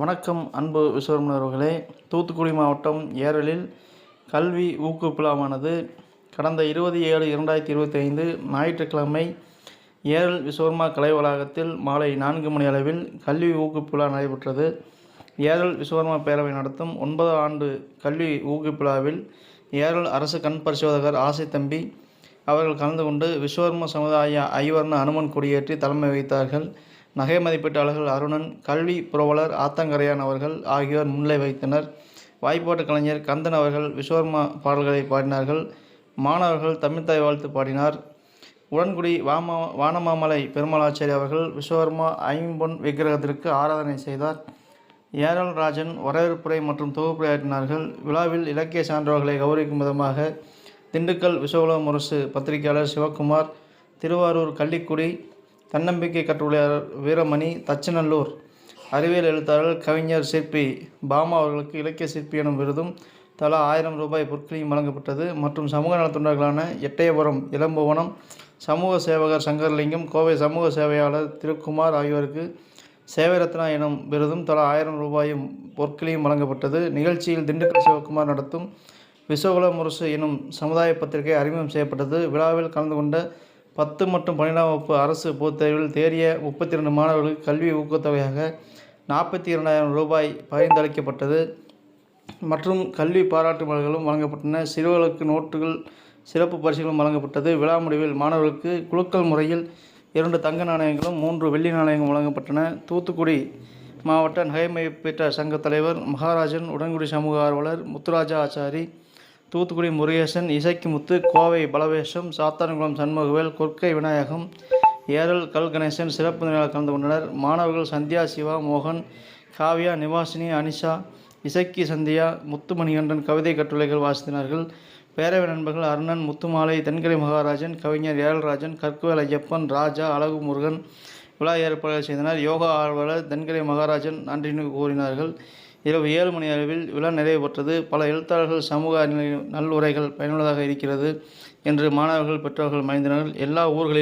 வணக்கம் அன்பு விஸ்வரமணர்களே தூத்துக்குடி மாவட்டம் ஏரலில் கல்வி ஊக்குவிழாவானது கடந்த இருபது ஏழு இரண்டாயிரத்தி இருபத்தி ஐந்து ஞாயிற்றுக்கிழமை ஏரல் விஸ்வர்மா கலை வளாகத்தில் மாலை நான்கு மணி அளவில் கல்வி ஊக்குவிழா நடைபெற்றது. ஏரல் விஸ்வர்மா பேரவை நடத்தும் ஒன்பதாம் ஆண்டு கல்வி ஊக்குவிழாவில் ஏரல் அரசு கண் பரிசோதகர் ஆசை தம்பி அவர்கள் கலந்து கொண்டு விஸ்வர்ம சமுதாய ஐவர்ண அனுமன் கொடியேற்றி தலைமை வைத்தார்கள் நகை மதிப்பீட்டாளர்கள் அருணன் கல்வி புரவலர் ஆத்தங்கரையான் அவர்கள் ஆகியோர் முன்னிலை வைத்தனர் வாய்ப்பாட்டு கலைஞர் கந்தன் அவர்கள் விஸ்வகர்மா பாடல்களை பாடினார்கள். மாணவர்கள் தமிழ்த்தாய் வாழ்த்து பாடினார். உடன்குடி வாமா வானமாமலை பெருமாளாச்சாரி அவர்கள் விஸ்வகர்மா ஐம்பொன் விக்கிரகத்திற்கு ஆராதனை செய்தார். ஏரல் ராஜன் வரவேற்புரை மற்றும் தொகுப்புரையாற்றினார்கள் விழாவில் இலக்கிய சான்றோர்களை கௌரவிக்கும் விதமாக திண்டுக்கல் விஸ்வகுல முரசு பத்திரிகையாளர் சிவக்குமார் திருவாரூர் கள்ளிக்குடி தன்னம்பிக்கை கட்டுரையாளர் வீரமணி தச்சநல்லூர். அறிவியல் எழுத்தாளர் கவிஞர் சிற்பி பாமா அவர்களுக்கு இலக்கிய சிற்பி எனும் விருதும் தலா ஆயிரம் ரூபாய் பொற்களையும் வழங்கப்பட்டது. மற்றும் சமூக நலத் எட்டயபுரம் இளம்புவனம் சமூக சேவகர் சங்கர்லிங்கம் கோவை சமூக சேவையாளர் திருக்குமார் ஆகியோருக்கு சேவரத்னா எனும் விருதும் தலா ஆயிரம் ரூபாயும் பொற்களையும் வழங்கப்பட்டது. நிகழ்ச்சியில் திண்டுக்கல் சிவகுமார் நடத்தும் விஸ்வகுல முரசு எனும் சமுதாய பத்திரிகை அறிமுகம் செய்யப்பட்டது. விழாவில் கலந்து கொண்ட பத்து மற்றும் பன்னிரெண்டாம் வகுப்பு அரசு பொதுத் தேர்வில் தேறிய முப்பத்தி ரெண்டு மாணவர்களுக்கு கல்வி ஊக்கத்தொகையாக நாற்பத்தி இரண்டாயிரம் ரூபாய் பகிர்ந்தளிக்கப்பட்டது. மற்றும் கல்வி பாராட்டு மலர்களும் வழங்கப்பட்டன. சிறுவர்களுக்கு நோட்டுகள் சிறப்பு பரிசுகளும் வழங்கப்பட்டது. விழா முடிவில் மாணவர்களுக்கு குலுக்கல் முறையில் இரண்டு தங்க நாணயங்களும் மூன்று வெள்ளி நாணயங்களும் வழங்கப்பட்டன. தூத்துக்குடி மாவட்ட நகைமதிப்பீட்ட சங்க தலைவர் மகாராஜன் உடன்குடி சமூக ஆர்வலர் முத்துராஜா ஆச்சாரி தூத்துக்குடி முருகேசன் இசைக்கு முத்து கோவை பலவேஷம் சாத்தான்குளம் சண்முகவேல் கொற்கை விநாயகம் ஏரல் கல் கணேசன் சிறப்பு நிலையாக கலந்து கொண்டனர். மாணவர்கள் சந்தியா சிவா மோகன் காவ்யா நிவாசினி அனிஷா இசக்கி சந்தியா முத்துமணிகண்டன் கவிதை கட்டுரைகள் வாசித்தினார்கள். பேரவை நண்பர்கள் அருணன் முத்துமாலை தென்கரை மகாராஜன் கவிஞர் ஏழராஜன் கற்குவேல் ஐயப்பன் ராஜா அழகு முருகன் விழா ஏற்பாடுகள் செய்தனர். யோகா ஆர்வலர் தென்கரை மகாராஜன் நன்றி கூறினார்கள். இரவு ஏழு மணி அளவில் விழா நிறைவு பெற்றது. பல எழுத்தாளர்கள் சமூக நல்லுரைகள் பயனுள்ளதாக இருக்கிறது என்று மாணவர்கள் பெற்றோர்கள் மகிழ்ந்தனர். எல்லா ஊர்களில்